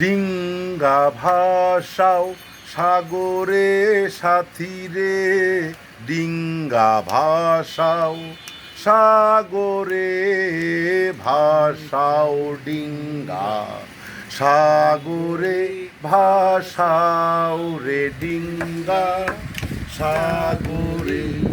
ডিঙ্গা ভাষাও সাগরে সাথী রে ডিঙ্গা ভাষাও সাগরে ভাষাও ডিঙ্গা সাগরে ভাষাও রে ডিঙ্গা সাগরে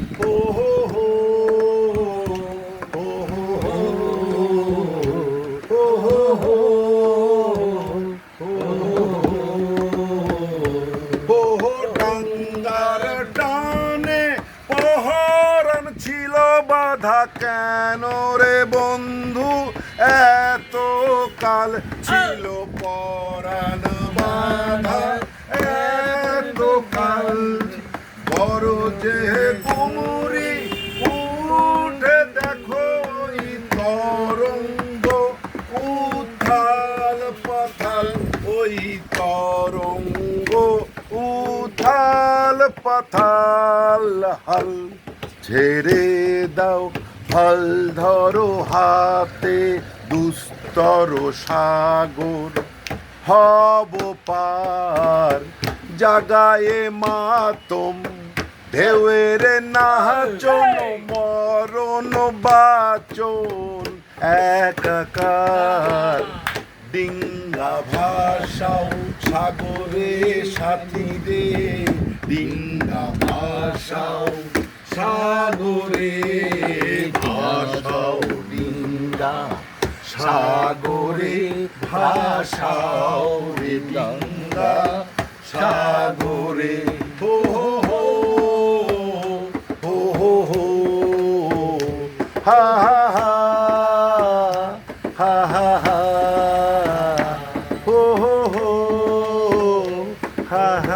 বাধা কেন রে বন্ধু? এত কাল ছিল পরাণ বাধা। এত কাল বড় যে কুমুরি দেখো উথাল পাথাল ওই উথাল পাথাল হাল। ছেড়ে দাও, ফল ধরো হাতে, দুস্তর সাগর। হব পার, জাগায়ে মাতম, ঢেউয়ের নাচন, মরণ বাচন। একাকার ডিঙ্গা ভাষাও সাগরে সাথী রে ডিঙ্গা ভাষাও সাগরে ভাষাও ডিঙ্গা সাগরে ভাষাও ডিঙ্গা সাগরে হো হো হো হো। হা হা হা হা হা হা। হো হো হো, হা হা হা।